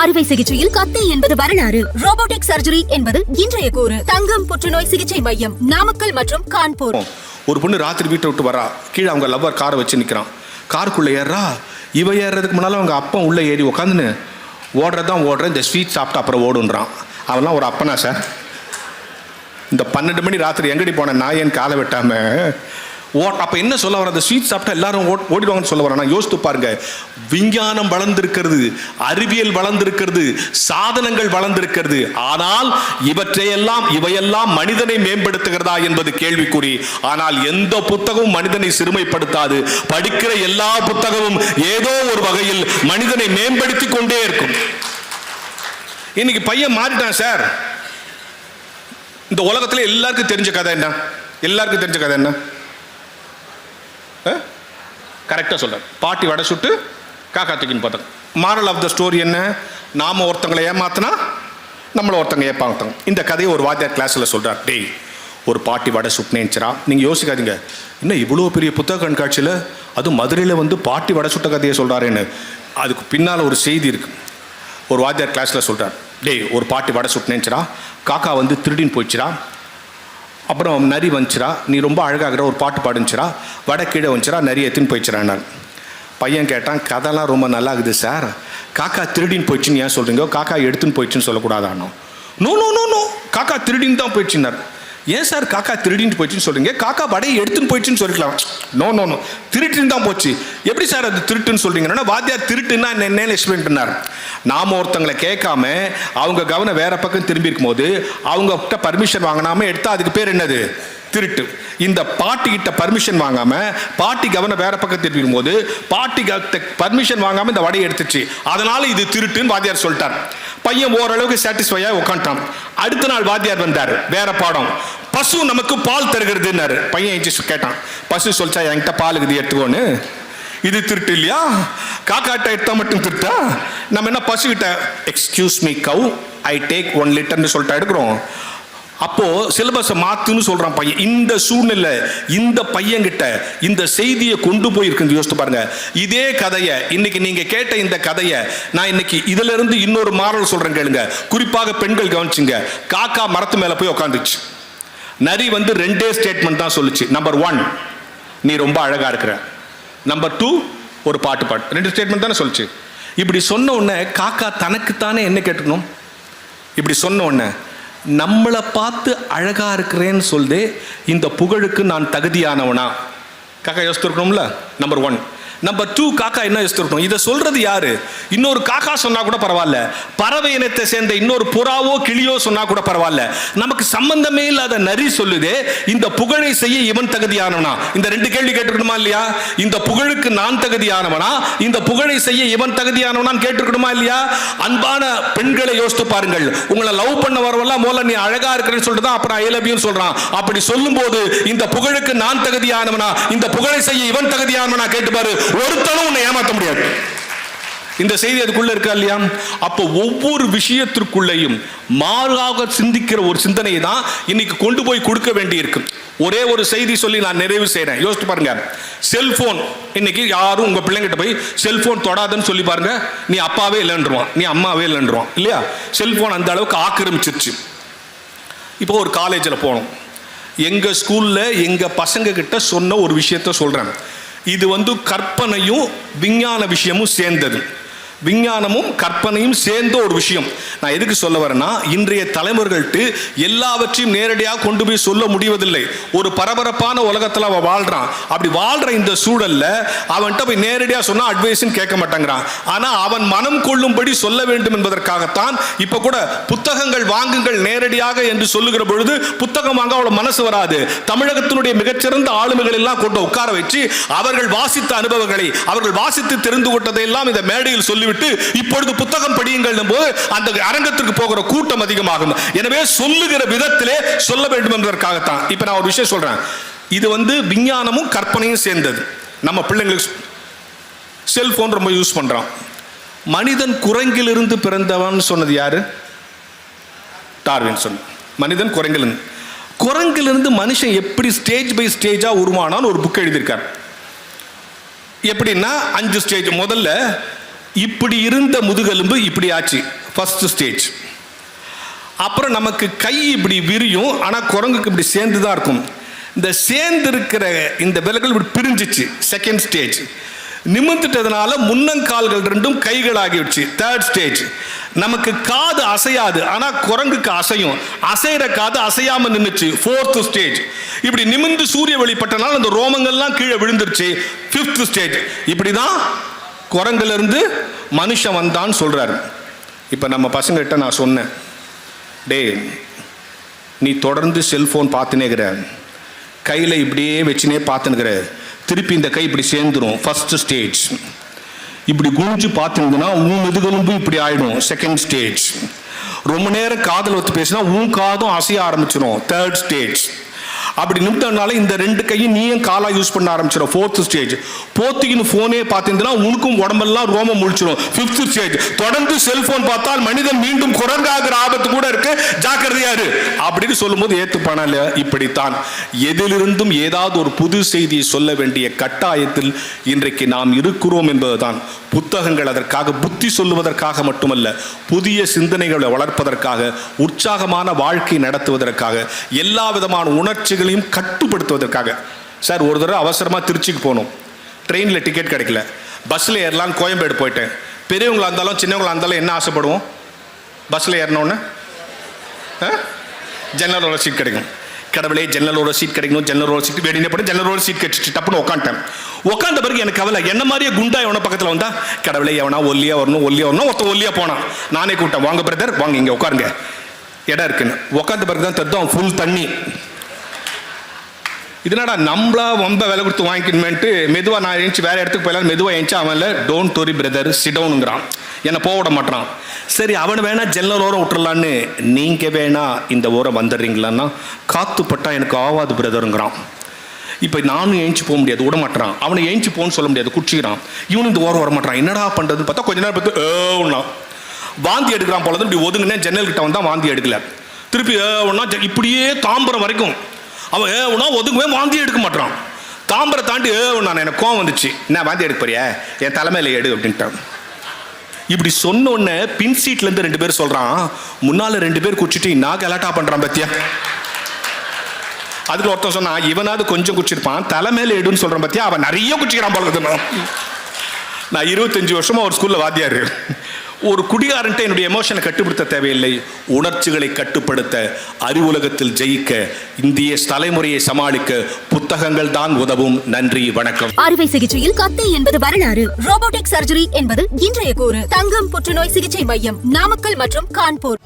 அறுவை சிகிச்சையில் கத்தி என்பது வரலாறு. ரோபோட்டிக் சர்ஜரி என்பது இன்றைய கூறு. தங்கம் புற்றுநோய் சிகிச்சை மையம் நாமக்கல் மற்றும் கான்பூர். ஒரு பொண்ணு ராத்திரி வீட்டை விட்டு வரா. கீழே அவங்க லவ்வர் காரை வச்சு நிற்கிறான் காருக்குள்ளே ஏறுறா. இவ ஏறுறதுக்கு முன்னால் அவங்க அப்பா உள்ளே ஏறி உட்காந்துன்னு ஓடுறது தான் ஓடுறேன் இந்த ஸ்வீட் சாப்பிட்டு அப்புறம் ஓடுன்றான். அவன்லாம் ஒரு அப்பனா சார். இந்த பன்னெண்டு மணி ராத்திரி எங்கடி போன? நான் என் காலை வெட்டாமல் ஓட் அப்போ என்ன சொல்ல வர அந்த ஸ்வீட் சாப்பிட்டா எல்லாரும் ஓட் ஓடிடுவாங்கன்னு சொல்ல வரேன் நான் யோசித்து பாருங்க. விஞ்ஞானம் வளர்ந்திருக்கிறது அறிவியல் வளர்ந்திருக்கிறது சாதனங்கள் வளர்ந்திருக்கிறது. ஆனால் இவற்றையெல்லாம் இவையெல்லாம் மனிதனை மேம்படுத்துகிறதா என்பது கேள்விக்குறி. ஆனால் எந்த புத்தகமும் மனிதனை சிறுமைப்படுத்தாது. படிக்கிற எல்லா புத்தகமும் ஏதோ ஒரு வகையில் மனிதனை மேம்படுத்தி கொண்டே இருக்கும். இன்னைக்கு பையன் மாறிட்டான் சார். இந்த உலகத்துல எல்லாருக்கும் தெரிஞ்ச கதை என்ன? எல்லாருக்கும் தெரிஞ்ச கதை என்ன? கரெக்டாக சொல்கிறார் பாட்டி வடை சுட்டு காக்கா தூக்கின்னு பார்த்தோம் மாரல் ஆஃப் த ஸ்டோரி என்ன? நாம் ஒருத்தங்களை ஏமாத்தினா நம்மளை ஒருத்தங்க ஏப்பாங்க இந்த கதையை ஒரு வாத்தியார் கிளாஸில் சொல்கிறார் டேய் ஒரு பாட்டி வடை சுட்டுனேச்சுரா நீங்கள் யோசிக்காதீங்க. இன்னும் இவ்வளோ பெரிய புத்தக கண்காட்சியில் அதுவும் மதுரையில் வந்து பாட்டி வடை சுட்ட கதையை சொல்கிறாருன்னு அதுக்கு பின்னால் ஒரு செய்தி இருக்கு. ஒரு வாத்தியார் கிளாஸில் சொல்கிறார் டேய் ஒரு பாட்டி வடை சுட்டுனேச்சுரா காக்கா வந்து திருடின்னு போயிடுச்சுரா அப்புறம் நரி வந்துச்சுரா நீ ரொம்ப அழகாகிற ஒரு பாட்டு பாடுச்சுரா வட கீழே வந்துச்சுரா நரி எத்தின்னு போயிடுச்சுறான் பையன் கேட்டான் கதைலாம் ரொம்ப நல்லா இருக்குது சார். காக்கா திருடின்னு போயிடுச்சுன்னு ஏன் சொல்கிறீங்க காக்கா எடுத்துன்னு போயிடுச்சுன்னு சொல்லக்கூடாதானோ? No no no no. காக்கா திருடின்னு தான் போயிடுச்சுன்னார் ஏன் சார் காக்கா திருடின்னு போயிடுச்சுன்னு சொல்றீங்க? காக்கா படையை எடுத்துன்னு போயிடுச்சுன்னு சொல்லிக்கலாம் நோ நோ நோ திருட்டுன்னு தான் போச்சு. எப்படி சார் அது திருட்டுன்னு சொல்றீங்கன்னா வாத்தியார் திருட்டுன்னா என்னன்னு எக்ஸ்பிளைன் பண்ணார் நாம ஒருத்தங்களை கேட்காம அவங்க கவனம் வேற பக்கம் திரும்பி இருக்கும்போது அவங்க கிட்ட பர்மிஷன் வாங்கினாம எடுத்தா அதுக்கு பேர் என்னது? திருட்டு. இந்த பாட்டி கிட்ட பர்மிஷன் வாங்காம பாட்டி கவனம் வேற பக்கம் திருப்பிடும் போது பாட்டி பர்மிஷன் வாங்காம இந்த வடையை எடுத்துச்சு. அதனால இது திருட்டுன்னு வாத்தியார் சொல்லிட்டார். பையன் ஓரளவுக்கு சாட்டிஸ்ஃபையா உட்காந்துட்டான் அடுத்த நாள் வாத்தியார் வந்தார் வேற பாடம். பசு நமக்கு பால் தருகிறதுன்னாரு. பையன் எஞ்சி கேட்டான். பசு சொல்லிச்சா என்கிட்ட பால் இருக்குது எடுத்துக்கோன்னு. இது திருட்டு இல்லையா? காக்காட்ட எடுத்தா மட்டும் திருட்டா? நம்ம என்ன பசு கிட்ட excuse me cow I take one லிட்டர்னு சொல்லிட்டு எடுக்கிறோம். அப்போ சிலபஸை மாத்துன்னு சொல்றான் பையன். இந்த சூழ்நிலை இந்த பையன்கிட்ட இந்த செய்தியை கொண்டு போயிருக்குன்னு யோசித்து பாருங்க. இதே கதையை இன்னைக்கு நீங்க கேட்ட இந்த கதையை நான் இன்னைக்கு இதுல இருந்து இன்னொரு மாறல் சொல்றேன் கேளுங்க. குறிப்பாக பெண்கள் கவனிச்சுங்க. காக்கா மரத்து மேல போய் உட்காந்துச்சு நரி வந்து ரெண்டே ஸ்டேட்மெண்ட் தான் சொல்லுச்சு. நம்பர் ஒன் நீ ரொம்ப அழகா இருக்கிற. நம்பர் டூ ஒரு பாட்டு பாட்டு ரெண்டு ஸ்டேட்மெண்ட் தானே சொல்லுச்சு. இப்படி சொன்ன உடனே காக்கா தனக்குத்தானே என்ன கேட்டுக்கணும்? இப்படி சொன்ன உடனே நம்மளை பார்த்து அழகா இருக்கிறேன்னு சொல்லுதே இந்த புகழுக்கு நான் தகுதியானவனா? காக்கா யோசித்துருக்கணும்ல நம்பர் ஒன் நம்பர் டூ காக்கா என்ன யோசித்துருக்கணும்? இதை சொல்றது யாரு? இன்னொரு காக்கா சொன்னா கூட பரவாயில்ல. பறவை இனத்தை சேர்ந்த இன்னொரு புறாவோ கிளியோ சொன்னா கூட பரவாயில்ல. நமக்கு சம்பந்தமே இல்லாத நரி சொல்லுதே இந்த புகழை செய்ய இவன் தகுதியானவனா? இந்த ரெண்டு கேள்வி கேட்டுக்கணுமா இல்லையா? இந்த புகழுக்கு நான் தகுதியானவனா? இந்த புகழை செய்ய இவன் தகுதியானவனான்னு கேட்டுக்கணுமா இல்லையா? அன்பான பெண்களை யோசித்து பாருங்கள். உங்களை லவ் பண்ண வரவெல்லாம் முதல்ல நீ அழகா இருக்கிறேன்னு சொல்லிட்டு தான் அப்புறம் ஐலபியும் சொல்றான். அப்படி சொல்லும்போது இந்த புகழுக்கு நான் தகுதியானவனா? இந்த புகழை செய்ய இவன் தகுதியானவனா? கேட்டு பாரு. ஒருத்தனும் உன்னை ஏமாத்த முடியாது. இந்த செய்தி அதுக்குள்ள இருக்கா இல்லையா? அப்போ ஒவ்வொரு விஷயத்திற்குள்ளேயும் மாறாக சிந்திக்கிற ஒரு சிந்தனையை தான் இன்னைக்கு கொண்டு போய் கொடுக்க வேண்டி இருக்கு ஒரே ஒரு செய்தி சொல்லி நான் நிறைவு செய்கிறேன் யோசிச்சு பாருங்க. செல்போன். இன்னைக்கு யாரும் உங்க பிள்ளைங்கிட்ட போய் செல்போன் தொடாதுன்னு சொல்லி பாருங்க. நீ அப்பாவே இல்லைன்றுவான். நீ அம்மாவே இல்லைன்றுவான். இல்லையா? செல்போன் அந்த அளவுக்கு ஆக்கிரமிச்சிருச்சு. இப்போ ஒரு காலேஜில் போனோம். எங்கள் ஸ்கூலில் எங்கள் பசங்க கிட்ட சொன்ன ஒரு விஷயத்த சொல்கிறேன் இது வந்து கற்பனையும் விஞ்ஞான விஷயமும் சேர்ந்தது. விஞ்ஞானமும் கற்பனையும் சேர்ந்த ஒரு விஷயம். நான் எதுக்கு சொல்ல வரேன்னா இன்றைய தலைமுறைகள்ட்டு எல்லாவற்றையும் நேரடியாக கொண்டு போய் சொல்ல முடிவதில்லை. ஒரு பரபரப்பான உலகத்தில் அவன் வாழ்கிறான் அப்படி வாழ்கிற இந்த சூழலில் அவன்கிட்ட போய் நேரடியாக சொன்னால் அட்வைஸும் கேட்க மாட்டேங்கிறான். ஆனால் அவன் மனம் கொள்ளும்படி சொல்ல வேண்டும் என்பதற்காகத்தான் இப்ப கூட புத்தகங்கள் வாங்குங்கள் நேரடியாக என்று சொல்லுகிற பொழுது புத்தகம் வாங்க அவ்வளோ மனசு வராது. தமிழகத்தினுடைய மிகச்சிறந்த ஆளுமைகள் எல்லாம் கொண்டு உட்கார வச்சு அவர்கள் வாசித்த அனுபவங்களை அவர்கள் வாசித்து தெரிந்து கொண்டதை எல்லாம் இந்த மேடையில் சொல்லி சொல்லிவிட்டு இப்பொழுது புத்தகம் படியுங்கள் போது அந்த அரங்கத்திற்கு போகிற கூட்டம் அதிகமாகும். எனவே சொல்லுகிற விதத்திலே சொல்ல வேண்டும் என்பதற்காகத்தான். இப்ப நான் ஒரு விஷயம் சொல்றேன். இது வந்து விஞ்ஞானமும் கற்பனையும் சேர்ந்தது. நம்ம பிள்ளைங்களுக்கு செல்போன் ரொம்ப யூஸ் பண்றோம். மனிதன் குரங்கிலிருந்து பிறந்தவன் சொன்னது யாரு? டார்வின் சொன்ன மனிதன் குரங்கிலிருந்து. குரங்கிலிருந்து மனுஷன் எப்படி ஸ்டேஜ் பை ஸ்டேஜாக உருவானான்னு ஒரு புக் எழுதியிருக்கார். எப்படின்னா அஞ்சு ஸ்டேஜ் முதல்ல இப்படி இருந்த முதுகெலும்பு இப்படி ஆச்சு ஃபர்ஸ்ட் ஸ்டேஜ் அப்புறம் நமக்கு கை இப்படி விரியும் ஆனால் குரங்குக்கு இப்படி சேர்ந்து தான் இருக்கும். இந்த சேர்ந்து இருக்கிற இந்த விலகல் இப்படி பிரிஞ்சிச்சு செகண்ட் ஸ்டேஜ் நிமிர்ந்துட்டதுனால முன்னங்கால்கள் ரெண்டும் கைகள் ஆகிடுச்சு தேர்ட் ஸ்டேஜ் நமக்கு காது அசையாது ஆனால் குரங்குக்கு அசையும். அசைகிற காது அசையாமல் நின்றுச்சு ஃபோர்த்து ஸ்டேஜ் இப்படி நிமிர்ந்து சூரிய வெளிப்பட்டனால அந்த ரோமங்கள்லாம் கீழே விழுந்துருச்சு ஃபிஃப்த் ஸ்டேஜ் இப்படி தான் குரங்குலேருந்து மனுஷன் வந்தான்னு சொல்கிறார் இப்போ நம்ம பசங்கள்கிட்ட நான் சொன்னேன். டேய் நீ தொடர்ந்து செல்ஃபோன் பார்த்துனேக்கிற கையில் இப்படியே வச்சுனே பார்த்துனுக்கிற. திருப்பி இந்த கை இப்படி சேர்ந்துரும் ஃபர்ஸ்ட் ஸ்டேஜ் இப்படி குனிஞ்சு பார்த்துருந்தனா உன் முதுகெலும்பு இப்படி ஆகிடும் செகண்ட் ஸ்டேஜ் ரொம்ப நேரம் காதல் ஒத்து பேசினா உன் காதும் அசைய ஆரம்பிச்சிடும் தேர்ட் ஸ்டேஜ் அப்படி நிமித்தனால இந்த ரெண்டு கையும் நீயும் காலா யூஸ் பண்ண ஆரம்பிச்சிடும் ஃபோர்த் ஸ்டேஜ் போத்திக்கின்னு ஃபோனே பார்த்தீங்கன்னா உனக்கும் உடம்பெல்லாம் ரோமம் முழிச்சிடும் ஃபிஃப்த் ஸ்டேஜ் தொடர்ந்து செல்போன் பார்த்தால் மனிதன் மீண்டும் குரங்காகிற ஆபத்து கூட இருக்கு. ஜாக்கிரதையா இரு. அப்படின்னு சொல்லும்போது ஏத்துப்பானா இல்லையா? இப்படித்தான். எதிலிருந்தும் ஏதாவது ஒரு புது செய்தியை சொல்ல வேண்டிய கட்டாயத்தில் இன்றைக்கு நாம் இருக்கிறோம் என்பதுதான். புத்தகங்கள் அதற்காக புத்தி சொல்லுவதற்காக மட்டுமல்ல புதிய சிந்தனைகளை வளர்ப்பதற்காக உற்சாகமான வாழ்க்கை நடத்துவதற்காக எல்லா விதமான உணர்ச்சிகள் உணர்ச்சிகளையும் கட்டுப்படுத்துவதற்காக. சார் ஒரு தடவை அவசரமாக திருச்சிக்கு போகணும் ட்ரெயினில் டிக்கெட் கிடைக்கல. பஸ்ஸில் ஏறலாம் கோயம்பேடு போயிட்டேன். பெரியவங்களா இருந்தாலும் சின்னவங்களா இருந்தாலும் என்ன ஆசைப்படுவோம்? பஸ்ஸில் ஏறினோன்னு ஜன்னலோட சீட் கிடைக்கும். கடவுளே ஜன்னலோட சீட் கிடைக்கணும் ஜன்னலோட சீட் வேடினே போட்டு ஜன்னலோட சீட் கிடைச்சிட்டு டப்புன்னு உட்காந்துட்டேன் உட்காந்த பிறகு எனக்கு கவலை என்ன மாதிரியே குண்டா எவன பக்கத்தில் வந்தா கடவுளே எவனா ஒல்லியா வரணும் ஒல்லியா வரணும்? ஒருத்தன் ஒல்லியா போனான். நானே கூப்பிட்டேன் வாங்க பிரதர் வாங்க இங்கே உட்காருங்க. இடம் இருக்குன்னு. உட்காந்த பிறகு தான் தெரியும் ஃபுல் தண்ணி. இதனடா நம்மளா ரொம்ப விலை கொடுத்து வாங்கிக்கணுமேன்ட்டு மெதுவாக நான் எழுந்துச்சு வேற இடத்துக்கு போயிடலாம் மெதுவாக எழுந்துச்சு அவன் இல்லை டோன்ட் டோரி பிரதர் சிடவுனுங்கிறான் என்னை போக விட மாட்டான். சரி அவனை வேணா ஜன்னல் ஓரம் விட்டுறலான்னு நீங்கள் வேணா இந்த ஓரம் வந்துடுறீங்களான்னா காத்துப்பட்டா எனக்கு ஆவாது பிரதருங்கிறான் இப்போ நானும் ஏஞ்சி போக முடியாது விட மாட்டான். அவனை ஏஞ்சி போன்னு சொல்ல முடியாது குடிச்சிக்கிறான். இவனும் இந்த ஓரம் வர மாட்டான் என்னடா பண்ணுறதுன்னு பார்த்தா கொஞ்ச நேரம் பார்த்து ஏன்னா வாந்தி எடுக்கிறான் போல இப்படி ஒதுங்கினே ஜன்னல் கிட்ட வந்தால் வாந்தி எடுக்கல. திருப்பி ஏன்னா இப்படியே தாம்பரம் வரைக்கும் அவன் ஏவனா உனா வாந்தி எடுக்க மாட்டான் தாம்பரை தாண்டி ஏ நான் எனக்கு கோவம் வந்துச்சு. என்ன வாந்தி எடுக்க போறியா? என் தலைமையில் எடு அப்படின்ட்டான். இப்படி சொன்ன உடனே பின் சீட்லேருந்து ரெண்டு பேர் சொல்கிறான் முன்னால் ரெண்டு பேர் குடிச்சிட்டு நான் கலாட்டா பண்ணுறான் பத்தியா? அதுக்கு ஒருத்தன் சொன்னா இவனாவது கொஞ்சம் குடிச்சிருப்பான் தலைமையில் எடுன்னு சொல்கிறான் பத்தியா? அவன் நிறைய குடிச்சிக்கிறான் போல நான் இருபத்தஞ்சு வருஷமா ஒரு ஸ்கூலில் வாத்தியாரு. ஒரு குடிகாரன்ட்ட என்னுடைய எமோஷனை கட்டுப்படுத்த தேவையில்லை. உணர்ச்சிகளை கட்டுப்படுத்த அறிவுலகத்தில் ஜெயிக்க இந்திய தலைமுறையை சமாளிக்க புத்தகங்கள் தான் உதவும். நன்றி வணக்கம். அறுவை சிகிச்சையில் கத்தை என்பது வரலாறு. ரோபோட்டிக் சர்ஜரி என்பது இன்றைய கூறு. தங்கம் புற்றுநோய் சிகிச்சை மையம் நாமக்கல் மற்றும் கான்பூர்.